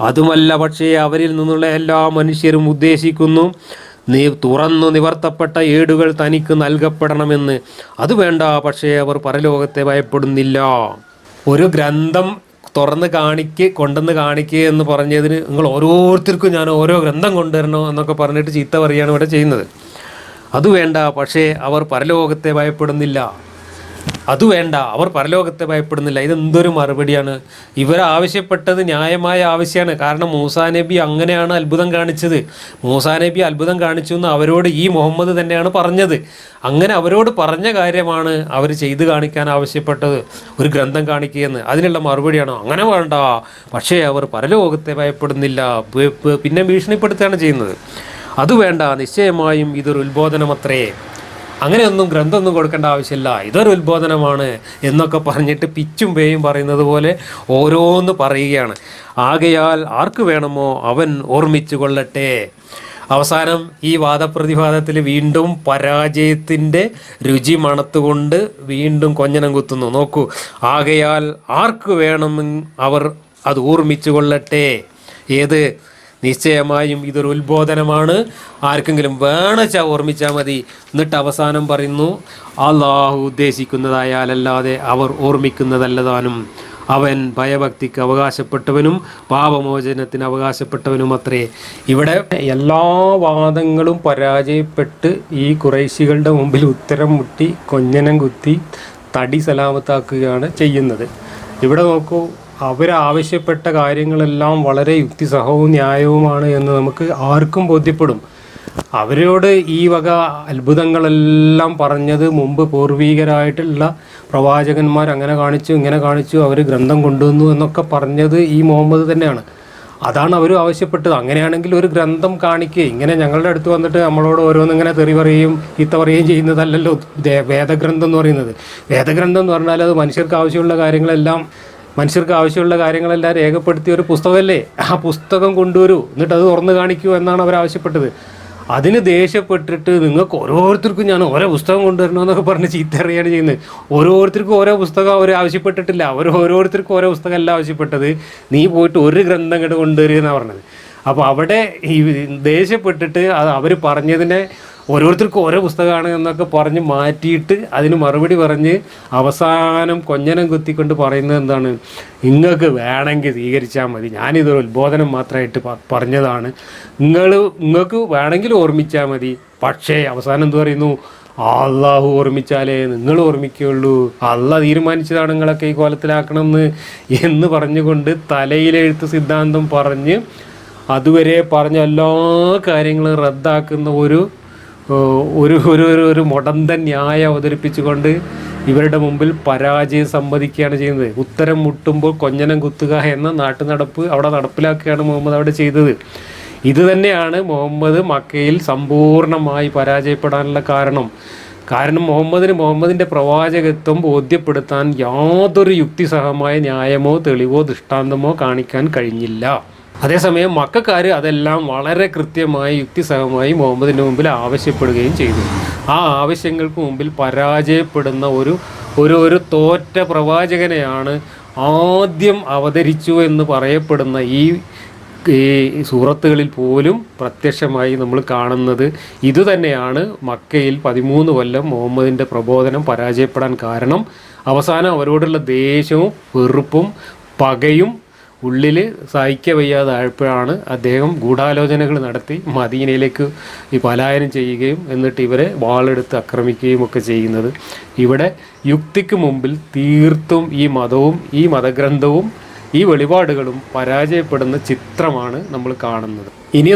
അതുമല്ല പക്ഷേ അവരിൽ നിന്നുള്ള എല്ലാ മനുഷ്യരും ഉദ്ദേശിക്കുന്നു നീ തുറന്നു നിവർത്തപ്പെട്ട ഏടുകൾ തനിക്ക് നൽകപ്പെടണമെന്ന്. അത് വേണ്ട പക്ഷേ അവർ പരലോകത്തെ ഭയപ്പെടുന്നില്ല. ഒരു ഗ്രന്ഥം തുറന്ന് കാണിക്ക് കൊണ്ടുവന്ന് കാണിക്കുക എന്ന് പറഞ്ഞതിന് നിങ്ങൾ ഓരോരുത്തർക്കും ഞാൻ ഓരോ ഗ്രന്ഥം കൊണ്ടുവരണോ എന്നൊക്കെ പറഞ്ഞിട്ട് ചീത്ത പറയുകയാണ് ഇവിടെ ചെയ്യുന്നത്. അത് വേണ്ട പക്ഷേ അവർ പരലോകത്തെ ഭയപ്പെടുന്നില്ല. അത് വേണ്ട അവർ പരലോകത്തെ ഭയപ്പെടുന്നില്ല. ഇതെന്തൊരു മറുപടിയാണ്? ഇവർ ആവശ്യപ്പെട്ടത് ന്യായമായ ആവശ്യമാണ് കാരണം മൂസാ നബി അങ്ങനെയാണ് അത്ഭുതം കാണിച്ചത്. മൂസാ നബി അത്ഭുതം കാണിച്ചു എന്ന് അവരോട് ഈ മുഹമ്മദ് തന്നെയാണ് പറഞ്ഞത്. അങ്ങനെ അവരോട് പറഞ്ഞ കാര്യമാണ് അവർ ചെയ്തു കാണിക്കാൻ ആവശ്യപ്പെട്ടത് ഒരു ഗ്രന്ഥം കാണിക്കുകയെന്ന്. അതിനുള്ള മറുപടിയാണോ? അങ്ങനെ വേണ്ട. പക്ഷേ അവർ പരലോകത്തെ ഭയപ്പെടുന്നില്ല. പിന്നെ ഭീഷണിപ്പെടുത്തുകയാണ് ചെയ്യുന്നത്. അത് വേണ്ട. നിശ്ചയമായും ഇതൊരു ഉത്ബോധനമത്രേ. അങ്ങനെയൊന്നും ഗ്രന്ഥമൊന്നും കൊടുക്കേണ്ട ആവശ്യമില്ല. ഇതൊരു ഉത്ബോധനമാണ് എന്നൊക്കെ പറഞ്ഞിട്ട് പിച്ചും പേയും പറയുന്നത് പോലെ ഓരോന്ന് പറയുകയാണ്. ആകയാൽ ആർക്ക് വേണമോ അവൻ ഓർമ്മിച്ചു കൊള്ളട്ടെ. അവസാനം ഈ വാദപ്രതിവാദത്തിൽ വീണ്ടും പരാജയത്തിന്റെ രുചി മണത്തുകൊണ്ട് വീണ്ടും കൊഞ്ഞനം കുത്തുന്നു. നോക്കൂ ആകയാൽ ആർക്ക് വേണമെന്ന് അവർ അത് ഓർമ്മിച്ചു കൊള്ളട്ടെ. ഏത്? നിശ്ചയമായും ഇതൊരു ഉത്ബോധനമാണ്. ആർക്കെങ്കിലും വേണച്ചാ ഓർമ്മിച്ചാൽ മതി. എന്നിട്ട് അവസാനം പറയുന്നു അള്ളാഹു ഉദ്ദേശിക്കുന്നതായാലല്ലാതെ അവർ ഓർമ്മിക്കുന്നതല്ലതാനും അവൻ ഭയഭക്തിക്ക് അവകാശപ്പെട്ടവനും പാപമോചനത്തിന് അവകാശപ്പെട്ടവനും അത്രേ. ഇവിടെ എല്ലാ വാദങ്ങളും പരാജയപ്പെട്ട് ഈ കുറേശികളുടെ മുമ്പിൽ ഉത്തരം മുട്ടി കൊഞ്ഞനം കുത്തി തടി സലാമത്താക്കുകയാണ് ചെയ്യുന്നത്. ഇവിടെ നോക്കൂ അവരാവശ്യപ്പെട്ട കാര്യങ്ങളെല്ലാം വളരെ യുക്തിസഹവും ന്യായവുമാണ് എന്ന് നമുക്ക് ആർക്കും ബോധ്യപ്പെടും. അവരോട് ഈ വക അത്ഭുതങ്ങളെല്ലാം പറഞ്ഞത് മുമ്പ് പൂർവീകരായിട്ടുള്ള പ്രവാചകന്മാർ അങ്ങനെ കാണിച്ചു ഇങ്ങനെ കാണിച്ചു അവർ ഗ്രന്ഥം കൊണ്ടുവന്നു എന്നൊക്കെ പറഞ്ഞത് ഈ മുഹമ്മദ് തന്നെയാണ്. അതാണ് അവർ ആവശ്യപ്പെട്ടത്. അങ്ങനെയാണെങ്കിൽ ഒരു ഗ്രന്ഥം കാണിക്കുക ഇങ്ങനെ ഞങ്ങളുടെ അടുത്ത് വന്നിട്ട് നമ്മളോട് ഓരോന്നിങ്ങനെ തെറി പറയുകയും ഇത്ത പറയുകയും ചെയ്യുന്നതല്ലല്ലോ വേദഗ്രന്ഥം എന്ന് പറയുന്നത്. വേദഗ്രന്ഥം എന്ന് പറഞ്ഞാൽ അത് മനുഷ്യർക്ക് ആവശ്യമുള്ള കാര്യങ്ങളെല്ലാം മനുഷ്യർക്ക് ആവശ്യമുള്ള കാര്യങ്ങളെല്ലാം രേഖപ്പെടുത്തിയ ഒരു പുസ്തകമല്ലേ? ആ പുസ്തകം കൊണ്ടുവരൂ. എന്നിട്ട് അത് തുറന്നു കാണിക്കൂ എന്നാണ് അവർ ആവശ്യപ്പെട്ടത്. അതിന് ദേഷ്യപ്പെട്ടിട്ട് നിങ്ങൾക്ക് ഓരോരുത്തർക്കും ഞാൻ ഓരോ പുസ്തകം കൊണ്ടുവരണമെന്നൊക്കെ പറഞ്ഞ് ചീത്ത അറിയാണ് ചെയ്യുന്നത്. ഓരോരുത്തർക്കും ഓരോ പുസ്തകം അവർ ആവശ്യപ്പെട്ടിട്ടില്ല. അവർ ഓരോരുത്തർക്കും ഓരോ പുസ്തകമല്ല ആവശ്യപ്പെട്ടത്. നീ പോയിട്ട് ഒരു ഗ്രന്ഥം ഇങ്ങോട്ട് കൊണ്ടുവരിക എന്നാണ് പറഞ്ഞത്. അപ്പോൾ അവിടെ ഈ ദേഷ്യപ്പെട്ടിട്ട് അത് അവർ പറഞ്ഞതിനെ ഓരോരുത്തർക്കും ഓരോ പുസ്തകമാണ് എന്നൊക്കെ പറഞ്ഞ് മാറ്റിയിട്ട് അതിന് മറുപടി പറഞ്ഞ് അവസാനം കൊഞ്ഞനം കുത്തിക്കൊണ്ട് പറയുന്നത് എന്താണ്? നിങ്ങൾക്ക് വേണമെങ്കിൽ സ്വീകരിച്ചാൽ മതി. ഞാനിതൊരു ഉത്ബോധനം മാത്രമായിട്ട് പറഞ്ഞതാണ്. നിങ്ങൾ നിങ്ങൾക്ക് വേണമെങ്കിൽ ഓർമ്മിച്ചാൽ മതി. പക്ഷേ അവസാനം എന്ത് പറയുന്നു? അള്ളാഹു ഓർമ്മിച്ചാലേ നിങ്ങൾ ഓർമ്മിക്കുകയുള്ളൂ. അള്ള തീരുമാനിച്ചതാണ് നിങ്ങളൊക്കെ ഈ കോലത്തിലാക്കണമെന്ന് എന്ന് പറഞ്ഞുകൊണ്ട് തലയിലെഴുത്ത് സിദ്ധാന്തം പറഞ്ഞ് അതുവരെ പറഞ്ഞ എല്ലാ കാര്യങ്ങളും റദ്ദാക്കുന്ന ഒരു ഒരു ഒരു ഒരു ഒരു മുടന്തൻ ന്യായം അവതരിപ്പിച്ചുകൊണ്ട് ഇവരുടെ മുമ്പിൽ പരാജയം സമ്മതിക്കുകയാണ് ചെയ്യുന്നത്. ഉത്തരം മുട്ടുമ്പോൾ കൊഞ്ഞനം കുത്തുക എന്ന നാട്ടു നടപ്പ് അവിടെ നടപ്പിലാക്കുകയാണ് മുഹമ്മദ് അവിടെ ചെയ്തത്. ഇത് തന്നെയാണ് മുഹമ്മദ് മക്കയിൽ സമ്പൂർണമായി പരാജയപ്പെടാനുള്ള കാരണം. കാരണം മുഹമ്മദിന് മുഹമ്മദിന്റെ പ്രവാചകത്വം ബോധ്യപ്പെടുത്താൻ യാതൊരു യുക്തിസഹമായ ന്യായമോ തെളിവോ ദൃഷ്ടാന്തമോ കാണിക്കാൻ കഴിഞ്ഞില്ല. അതേസമയം മക്കാർ അതെല്ലാം വളരെ കൃത്യമായി യുക്തിസഹമായി മുഹമ്മദിന്റെ മുമ്പിൽ ആവശ്യപ്പെടുകയും ചെയ്തു. ആ ആവശ്യങ്ങൾക്ക് മുമ്പിൽ പരാജയപ്പെടുന്ന ഒരു ഒരു ഒരു തോറ്റ പ്രവാചകനെയാണ് ആദ്യം അവതരിച്ചു എന്ന് പറയപ്പെടുന്ന ഈ ഈ സൂറത്തുകളിൽ പോലും പ്രത്യക്ഷമായി നമ്മൾ കാണുന്നത്. ഇതുതന്നെയാണ് മക്കയിൽ പതിമൂന്ന് കൊല്ലം മുഹമ്മദിന്റെ പ്രബോധനം പരാജയപ്പെടാൻ കാരണം. അവസാനം അവരോടുള്ള ദേഷ്യവും വെറുപ്പും പകയും ഉള്ളിൽ സഹിക്ക വയ്യാതായപ്പോഴാണ് അദ്ദേഹം ഗൂഢാലോചനകൾ നടത്തി മദീനയിലേക്ക് ഈ പലായനം ചെയ്യുകയും എന്നിട്ട് ഇവരെ വാളെടുത്ത് ആക്രമിക്കുകയും ഒക്കെ ചെയ്യുന്നത്. ഇവിടെ യുക്തിക്ക് മുമ്പിൽ തീർത്തും ഈ മതവും ഈ മതഗ്രന്ഥവും ഈ വെളിപാടുകളും പരാജയപ്പെടുന്ന ചിത്രമാണ് നമ്മൾ കാണുന്നത്. ഇനി